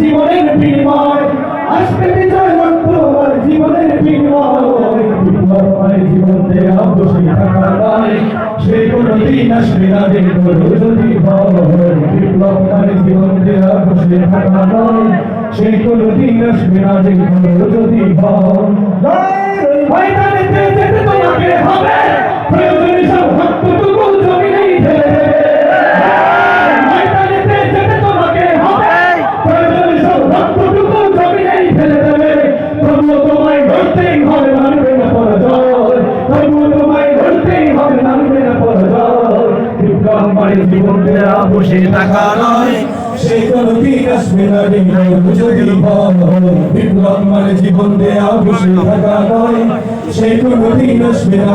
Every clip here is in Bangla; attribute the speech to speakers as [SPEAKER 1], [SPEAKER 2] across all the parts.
[SPEAKER 1] জীবনের বিনিময় আসবে বিজয় লক্ষ্য আর জীবনের বিনিময় বিপ্লব মানে জীবনে বসে থাকা নয় সেই কোনো দিন আসবে না কোনো যদি ভয় মানে জীবনে বসে থাকা নয় সেই কোনো দিন আসবে না যে কোনো যদি ময়দানেতে যেতে তোমাকে হবে। মানে জীবন দেয়া বসে থাকা নয়। সেই কোনো দিন আসবে না রে যদি ভয় বিপ্লব মানে জীবন দেয়া বসে থাকা নয়। সেই কোনো দিন আসবে না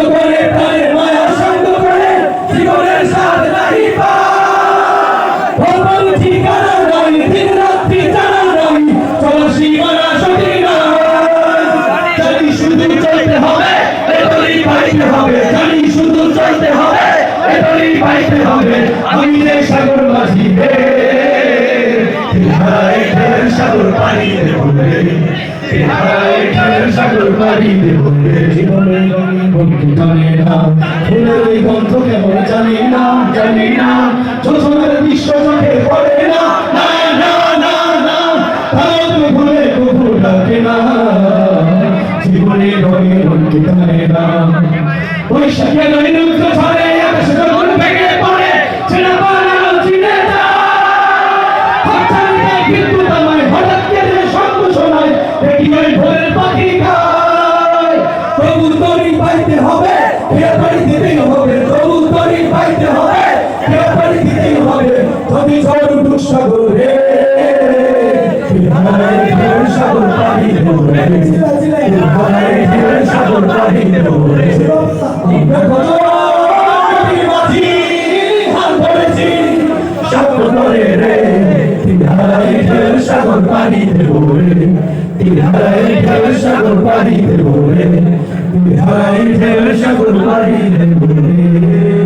[SPEAKER 1] চলতে হবে এতই পাইতে হবে। আমি যে সাগর মাঝি ঢের সাগর পানি দেব রে। সাগর পানি দেব রে। না, ফুলের গন্ধ কেমন জানি না জানি না। চোখে পড়ে না না না না না। তুমি ভুলে না। না। নৈনুক্ত পাইতে হবে বাড়ি দিতেই হবে। যদি ঝড় উঠুক সাগরে রে। সাগর পানি দেবো রে। আমরা কত নদীর মাঝি, হাল ধরেছি শব্দ করে রে। তিনহারাই ঢের সাগর পানি ঢের সাগর পানি দেবো তিনহারাই ঢের সাগর পানি দেবো রে।